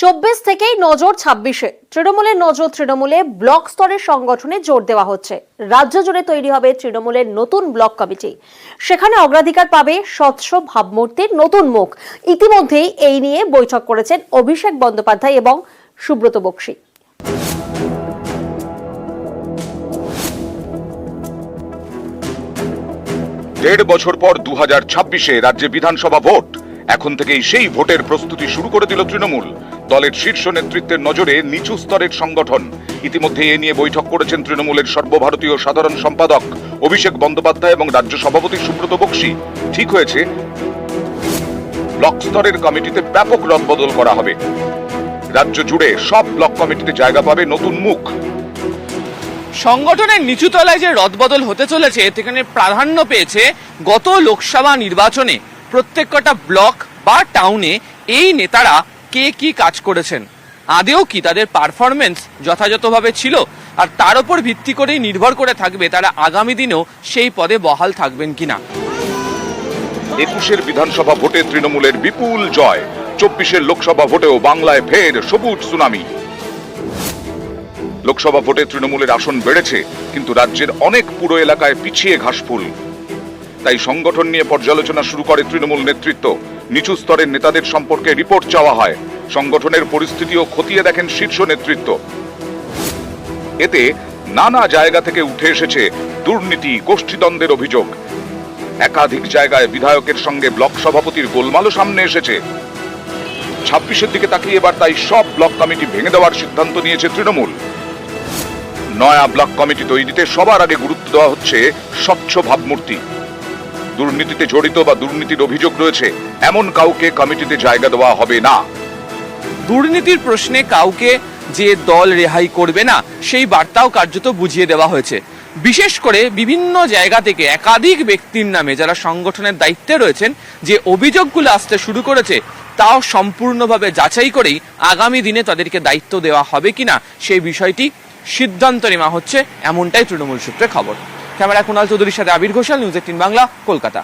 চব্বিশ থেকেই নজর ছাব্বিশে। তৃণমূলের নজর তৃণমূলে, ব্লক স্তরের সংগঠনে জোর দেওয়া হচ্ছে। রাজ্য জুড়ে তৈরি হবে তৃণমূলের নতুন ব্লক কমিটি। সেখানে অগ্রাধিকার পাবে স্বচ্ছ ভাবমূর্তির নতুন মুখ। ইতিমধ্যেই এই নিয়ে বৈঠক করেছেন অভিষেক বন্দ্যোপাধ্যায় এবং সুব্রত বক্সী। দেড় বছর পর দু হাজার ছাব্বিশে রাজ্যে বিধানসভা ভোট। এখন থেকেই সেই ভোটের প্রস্তুতি শুরু করে দিল তৃণমূল। দলের শীর্ষ নেতৃত্বের নজরে নিচু স্তরের সংগঠন। ইতিমধ্যে এ নিয়ে বৈঠক করেছেন তৃণমূলের সর্বভারতীয় সাধারণ সম্পাদক অভিষেক বন্দ্যোপাধ্যায় এবং রাজ্য সভাপতি সুব্রত বক্সী। ঠিক হয়েছে। ব্লক স্তরের কমিটিতে ব্যাপক রদবদল করা হবে। রাজ্য জুড়ে সব ব্লক কমিটিতে জায়গা পাবে নতুন মুখ। সংগঠনের নিচু তলায় যে রদবদল হতে চলেছে, সেখানে প্রাধান্য পেয়েছে গত লোকসভা নির্বাচনে। প্রত্যেক কটা ব্লক বা টাউনে এই নেতারা কে কি কাজ করেছেন। আদেও কি তাদের পারফরমেন্স যথাযথভাবে ছিল? আর তার উপর ভিত্তি করেই নির্ভর করে থাকবে তারা আগামী দিনেও সেই পদে বহাল থাকবেন কিনা। একুশের বিধানসভা ভোটে তৃণমূলের বিপুল জয়। চব্বিশের লোকসভা ভোটেও বাংলায় ফের সবুজ সুনামি। লোকসভা ভোটে তৃণমূলের আসন বেড়েছে, কিন্তু রাজ্যের অনেক পুরো এলাকায় পিছিয়ে ঘাসফুল। তাই সংগঠন নিয়ে পর্যালোচনা শুরু করে তৃণমূল নেতৃত্ব। নিচু স্তরের নেতাদের সম্পর্কে রিপোর্ট চাওয়া হয়। সংগঠনের পরিস্থিতিও খতিয়ে দেখেন শীর্ষ নেতৃত্ব। এতে নানা জায়গা থেকে উঠে এসেছে দুর্নীতি, গোষ্ঠীদ্বন্দ্বের অভিযোগ। একাধিক জায়গায় বিধায়কের সঙ্গে ব্লক সভাপতির গোলমালও সামনে এসেছে। ছাব্বিশের দিকে তাকিয়ে এবার তাই সব ব্লক কমিটি ভেঙে দেওয়ার সিদ্ধান্ত নিয়েছে তৃণমূল। নয়া ব্লক কমিটি তৈরিতে সবার আগে গুরুত্ব দেওয়া হচ্ছে স্বচ্ছ ভাবমূর্তি। দুর্নীতিতে জড়িত বা দুর্নীতির অভিযোগ রয়েছে, এমন কাউকে কমিটিতে জায়গা দেওয়া হবে না। দুর্নীতির প্রশ্নে কাউকে যে দল রেহাই করবে না, সেই বার্তাও কার্যত বুঝিয়ে দেওয়া হয়েছে। বিশেষ করে বিভিন্ন জায়গা থেকে একাধিক ব্যক্তির নামে যারা সংগঠনের দায়িত্বে রয়েছেন, যে অভিযোগগুলো আসতে শুরু করেছে, তাও সম্পূর্ণভাবে যাচাই করেই আগামী দিনে তাদেরকে দায়িত্ব দেওয়া হবে কিনা, সেই বিষয়টি সিদ্ধান্ত নেওয়া হচ্ছে, এমনটাই তৃণমূল সূত্রে খবর। ক্যামেরা কুণাল চৌধুরীর সাথে আবির ঘোষাল নিউজ এইটিন বাংলা কলকাতা।